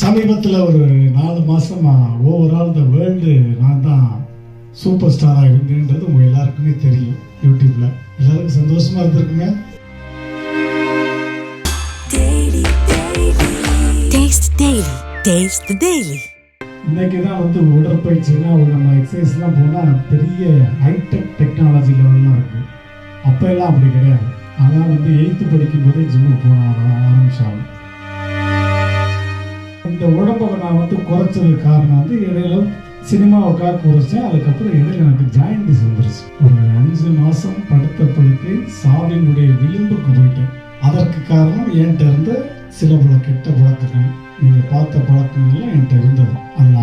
சமீபத்தில் ஒரு நாலு மாசமா ஓவரால் த வேர்ல்டு நான் தான் சூப்பர் ஸ்டாராக இருந்தேன்றது உங்க எல்லாருக்குமே தெரியும் யூடியூப்ல. எல்லாருக்கும் சந்தோஷமா இருந்திருக்குங்க. இன்னைக்கு தான் வந்து உடற்பயிற்சினா நம்ம எக்ஸசைஸ்லாம் போனால் பெரிய ஹைடெக் டெக்னாலஜி லெவல்லாம் இருக்கு. அப்போ எல்லாம் அப்படி கிடையாது. அதான் வந்து எயித்து படிக்கும் போதே ஜிம்முக்கு போன உடம்பை நான் வந்து குறைச்சதுக்கு காரணம் வந்து இடையில சினிமாவுக்காக குறைச்சேன். அதுக்கப்புறம் இடையில எனக்கு ஜாயின்டிஸ் வந்துருச்சு. ஒரு அஞ்சு மாசம் படுத்த படுக்கை சாவினுடைய விளிம்புக்கு போயிட்டேன். அதற்கு காரணம் என்கிட்ட இருந்த சில பல கெட்ட பழக்கங்கள். நீங்க பார்த்த பழக்கங்கள்லாம் என்கிட்ட இருந்தது. அதில்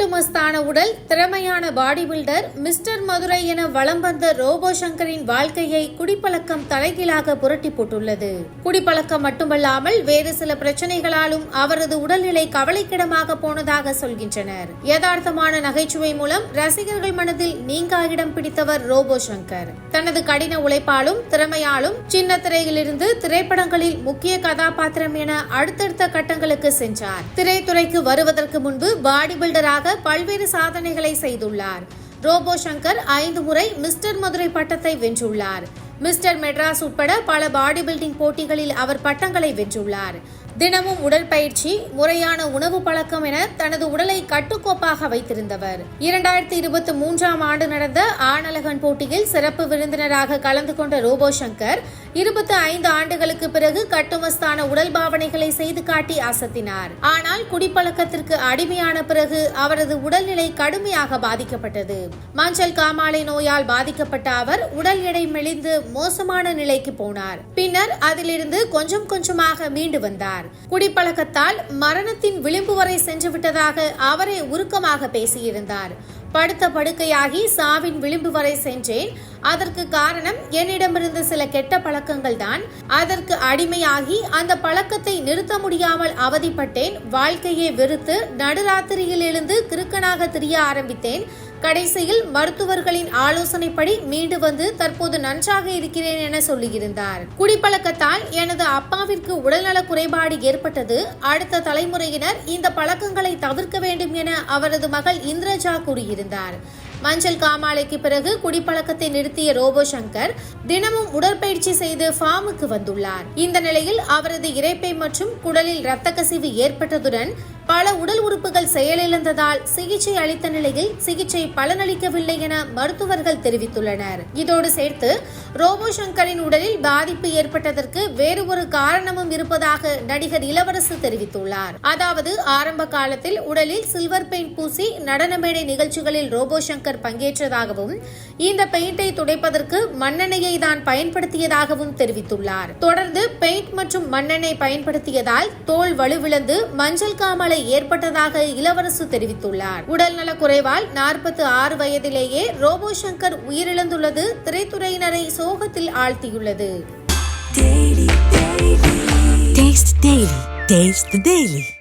கட்டுமஸ்தான உடல் திறமையான பாடி பில்டர் மிஸ்டர் மதுரை என வலம் வந்த ரோபோ சங்கரின் வாழ்க்கையை குடிப்பழக்கம் தலைகீழாக புரட்டி போட்டுள்ளது குடிப்பழக்கம் மட்டுமல்லாமல் வேறு சில பிரச்சனைகளாலும் அவரது உடல்நிலை கவலைக்கிடமாக போனதாக சொல்கின்றனர். யதார்த்தமான நகைச்சுவை மூலம் ரசிகர்கள் மனதில் நீங்கா இடம் பிடித்தவர் ரோபோ சங்கர் தனது கடின உழைப்பாலும் திறமையாலும் சின்ன திரையிலிருந்து திரைப்படங்களில் முக்கிய கதாபாத்திரம் என அடுத்தடுத்த கட்டங்களுக்கு சென்றார். திரைத்துறைக்கு வருவதற்கு முன்பு பாடி பில்டராக பல்வேறு சாதனைகளை செய்துள்ளார். ரோபோ சங்கர் ஐந்து முறை மிஸ்டர் மதுரை பட்டத்தை வென்றுள்ளார். மிஸ்டர் மெட்ராஸ் உட்பட பல பாடி பில்டிங் போட்டிகளில் அவர் பட்டங்களை வென்றுள்ளார். தினமும் உடற்பயிற்சி முறையான உணவு பழக்கம் என தனது உடலை கட்டுக்கோப்பாக வைத்திருந்தவர். இரண்டாயிரத்தி இருபத்தி மூன்றாம் ஆண்டு நடந்த ஆணழகன் போட்டியில் சிறப்பு விருந்தினராக கலந்து கொண்ட ரோபோ சங்கர் இருபத்தி ஐந்து ஆண்டுகளுக்கு பிறகு கட்டுமஸ்தான உடல் பாவனைகளை செய்து காட்டி அசத்தினார். ஆனால் குடிப்பழக்கத்திற்கு அடிமையான பிறகு அவரது உடல்நிலை கடுமையாக பாதிக்கப்பட்டது. மஞ்சள் காமாலை நோயால் பாதிக்கப்பட்ட அவர் உடல் எடை மெலிந்து மோசமான நிலைக்கு போனார். பின்னர் அதிலிருந்து கொஞ்சம் கொஞ்சமாக மீண்டு வந்தார். குடிப்பழக்கத்தால் மரணத்தின் விளிம்பு வரை சென்றுவிட்டதாக அவரே உருக்கமாக பேசியிருந்தார். படுத்த படுக்கையாகி சாவின் விளிம்பு வரை சென்றேன். அதற்கு காரணம் என்னிடமிருந்த சில கெட்ட பழக்கங்கள் தான். அதற்கு அடிமையாகி அந்த பழக்கத்தை நிறுத்த முடியாமல் அவதிப்பட்டேன். வாழ்க்கையை வெறுத்து நடுராத்திரியில் எழுந்து கிறுக்கனாக திரிய ஆரம்பித்தேன். கடைசியில் மருத்துவர்களின் ஆலோசனைப்படி மீண்டு வந்து தற்போது நன்றாக இருக்கிறேன் என சொல்லியிருந்தார். குடிப்பழக்கத்தால் எனது அப்பாவிற்கு உடல்நல குறைபாடு ஏற்பட்டது. அடுத்த தலைமுறையினர் இந்த பழக்கங்களை தவிர்க்க வேண்டும் என அவரது மகள் இந்திரஜா கூறியிருந்தார். மஞ்சள் காமாலைக்கு பிறகு குடிப்பழக்கத்தை நிறுத்திய ரோபோ சங்கர் தினமும் உடற்பயிற்சி செய்து ஃபார்முக்கு வந்துள்ளார். இந்த நிலையில் அவரது இரைப்பை மற்றும் குடலில் இரத்த கசிவு ஏற்பட்டதுடன் பல உடல் உறுப்புகள் செயலிழந்ததால் சிகிச்சை அளித்த நிலையில் சிகிச்சை பலனளிக்கவில்லை என மருத்துவர்கள் தெரிவித்துள்ளனர். இதோடு சேர்த்து ரோபோ சங்கரின் உடலில் பாதிப்பு ஏற்பட்டதற்கு வேறு ஒரு காரணமும் இருப்பதாக நடிகர் இளவரசு தெரிவித்துள்ளார். அதாவது ஆரம்ப காலத்தில் உடலில் சில்வர் பெயிண்ட் பூசி நடன மேடை நிகழ்ச்சிகளில் ரோபோ சங்கர் பங்கேற்றதாகவும் இந்த பெயிண்டை துடைப்பதற்கு மண்ணெண்ணெயை தான் பயன்படுத்தியதாகவும் தெரிவித்துள்ளார். தொடர்ந்து பெயிண்ட் மற்றும் மண்ணெண்ணெய் பயன்படுத்தியதால் தோல் வலுவிழந்து மஞ்சள் காமலை ஏற்பட்டதாக இளவரசு தெரிவித்துள்ளார். உடல்நல குறைவால் நாற்பத்தி ஆறு வயதிலேயே ரோபோ சங்கர் உயிரிழந்துள்ளது திரைத்துறையினரை சோகத்தில் ஆழ்த்தியுள்ளது. Taste the Daily.